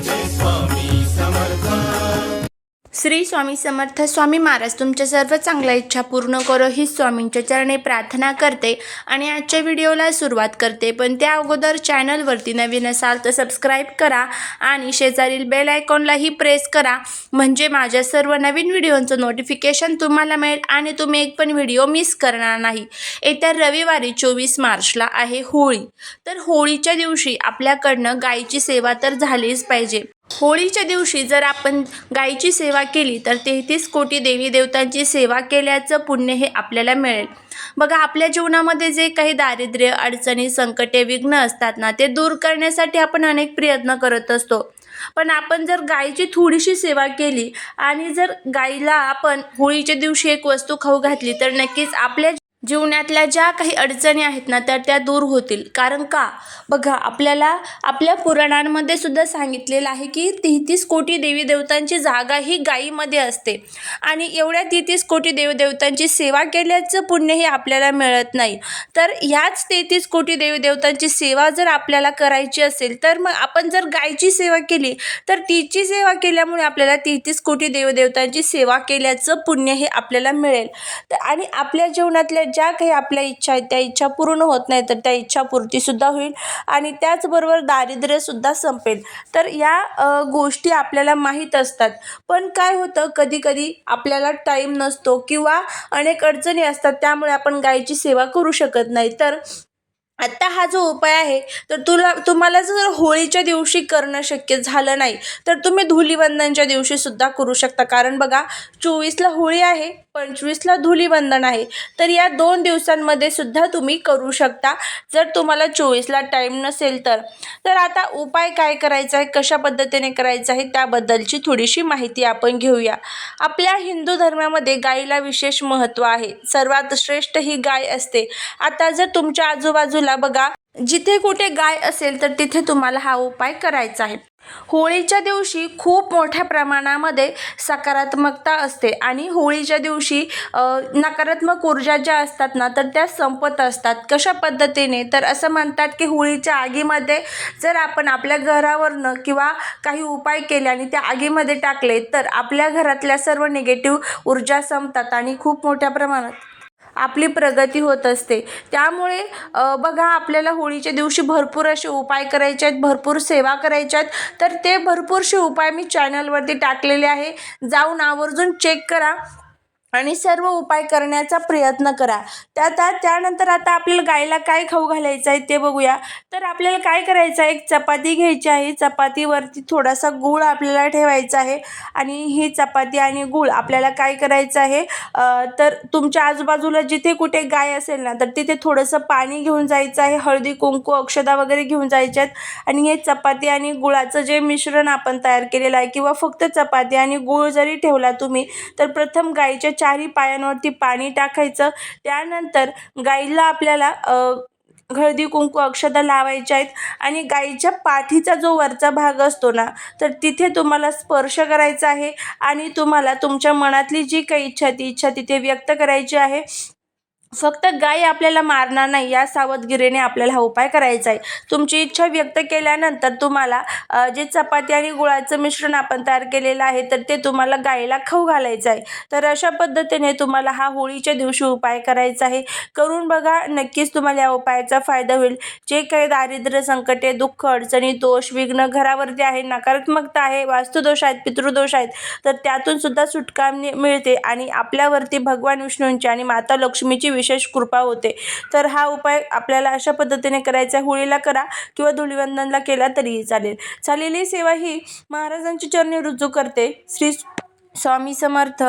this one. Shri Swami Samarth Swami Maharaj तुमच्या सर्व चांगल्या इच्छा पूर्ण करो ही स्वामींच्या चरणी प्रार्थना करते आणि आजच्या व्हिडिओला सुरुवात करते. पण त्या अगोदर चॅनलवरती नवीन असाल तर सबस्क्राईब करा आणि शेजारील बेल आयकॉनलाही प्रेस करा. म्हणजे माझ्या सर्व नवीन व्हिडिओंचं नोटिफिकेशन तुम्हाला मिळेल आणि तुम्ही एक पण व्हिडिओ मिस करणार नाही. येत्या रविवारी चोवीस मार्चला आहे होळी. तर होळीच्या दिवशी आपल्याकडनं गायीची सेवा तर झालीच पाहिजे. होळीच्या दिवशी जर आपण गायीची सेवा केली तर तेहतीस कोटी देवी देवतांची सेवा केल्याचं पुण्य हे आपल्याला मिळेल. बघा आपल्या जीवनामध्ये जे काही दारिद्र्य अडचणी संकटे विघ्न असतात ना ते दूर करण्यासाठी आपण अनेक प्रयत्न करत असतो. पण आपण जर गायीची थोडीशी सेवा केली आणि जर गाईला आपण होळीच्या दिवशी एक वस्तू खाऊ घातली तर नक्कीच आपल्या जीवनातल्या ज्या काही अडचणी आहेत ना तर त्या दूर होतील. कारण का? बघा आपल्याला आपल्या पुराणांमध्ये सुद्धा सांगितलेलं आहे की तेहतीस कोटी देवी देवतांची जागा ही गायीमध्ये असते. आणि एवढ्या तेहतीस कोटी देवदेवतांची सेवा केल्याचं पुण्य हे आपल्याला मिळत नाही. तर ह्याच तेहतीस कोटी देवदेवतांची सेवा जर आपल्याला करायची असेल तर मग आपण जर गायीची सेवा केली तर तिची सेवा केल्यामुळे आपल्याला तेहतीस कोटी देवदेवतांची सेवा केल्याचं पुण्य हे आपल्याला मिळेल. तर आणि आपल्या जीवनातल्या ज्या काही आपल्या इच्छा आहेत त्या इच्छा पूर्ण होत नाही तर त्या इच्छापूर्तीसुद्धा होईल आणि त्याचबरोबर दारिद्र्यसुद्धा संपेल. तर या गोष्टी आपल्याला माहीत असतात. पण काय होतं कधी कधी आपल्याला टाईम नसतो किंवा अनेक अडचणी असतात त्यामुळे आपण गायीची सेवा करू शकत नाही. तर आत्ता हा जो उपाय आहे तर तुला तुम्हाला जर होळीच्या दिवशी करणं शक्य झालं नाही तर तुम्ही धुलीवंदनच्या दिवशीसुद्धा करू शकता. कारण बघा चोवीसला होळी आहे पंचवीसला धुलीवंदन आहे तर या दोन दिवसांमध्ये सुद्धा तुम्ही करू शकता. जर तुम्हाला चोवीसला टाईम नसेल तर. तर आता उपाय काय करायचा आहे कशा पद्धतीने करायचा आहे त्याबद्दलची थोडीशी माहिती आपण घेऊया. आपल्या हिंदू धर्मामध्ये गायीला विशेष महत्त्व आहे. सर्वात श्रेष्ठ ही गाय असते. आता जर तुमच्या आजूबाजूला बघा. जिथे कुठे गाय असेल तर तिथे तुम्हाला हा उपाय करायचा आहे. होळीच्या दिवशी खूप मोठ्या प्रमाणामध्ये सकारात्मकता असते आणि होळीच्या दिवशी नकारात्मक ऊर्जा ज्या असतात ना तर त्या संपत असतात. कशा पद्धतीने? तर असं म्हणतात की होळीच्या आगीमध्ये जर आपण आपल्या घरावरनं किंवा काही उपाय केले आणि त्या आगीमध्ये टाकले तर आपल्या घरातल्या सर्व निगेटिव्ह ऊर्जा संपतात आणि खूप मोठ्या प्रमाणात आपली प्रगती होत असते. त्यामुळे बघा आपल्याला होळीच्या दिवशी भरपूर असे उपाय करायचे आहेत भरपूर सेवा करायच्या आहेत. तर ते भरपूरसे उपाय मी चॅनलवरती टाकलेले आहे. जाऊन आवर्जून चेक करा. आणि सर्व उपाय करण्याचा प्रयत्न करा. त्या त्या त्यानंतर आता आपल्याला गायला काय खाऊ घालायचं आहे ते बघूया. तर आपल्याला काय करायचं आहे? एक चपाती घ्यायची आहे. चपातीवरती थोडासा गूळ आपल्याला ठेवायचा आहे. आणि ही चपाती आणि गूळ आपल्याला काय करायचं आहे? तर तुमच्या आजूबाजूला जिथे कुठे गाय असेल ना तर तिथे थोडंसं पाणी घेऊन जायचं आहे. हळदी कुंकू अक्षदा वगैरे घेऊन जायच्या आहेत. आणि हे चपाती आणि गुळाचं जे मिश्रण आपण तयार केलेलं आहे किंवा फक्त चपाती आणि गूळ जरी ठेवला तुम्ही तर प्रथम गाईच्या चारी पायांवरती पाणी टाकायचं. त्यानंतर गाईला आपल्याला हळदी कुंकू अक्षता लावायच्या आहेत आणि गाईच्या पाठीचा जो वरचा भाग असतो ना तर तिथे तुम्हाला स्पर्श करायचा आहे आणि तुम्हाला तुमच्या मनातली जी काही इच्छा ती इच्छा तिथे व्यक्त करायची आहे. फक्त गाय आपल्याला मारणार नाही या सावधगिरीने आपल्याला हा उपाय करायचा आहे. तुमची इच्छा व्यक्त केल्यानंतर तुम्हाला जे चपाती आणि गुळाचं मिश्रण आपण तयार केलेलं आहे तर ते तुम्हाला गायीला खाऊ घालायचं आहे. तर अशा पद्धतीने तुम्हाला हा होळीच्या दिवशी उपाय करायचा आहे. करून बघा नक्कीच तुम्हाला या उपायाचा फायदा होईल. जे काही दारिद्र्य संकटे दुःख अडचणी दोष विघ्न घरावरती आहे नकारात्मकता आहे वास्तुदोष आहेत पितृदोष आहेत तर त्यातून सुद्धा सुटका मिळते आणि आपल्यावरती भगवान विष्णूंची आणि माता लक्ष्मीची विशेष कृपा होते. तर हा उपाय आपल्याला अशा पद्धतीने करायचा आहे. होळीला करा किंवा धुलिवंदनला केला तरीही चालेल. चालेली सेवा ही महाराजांची चरणी रुजू करते. श्री स्वामी समर्थ.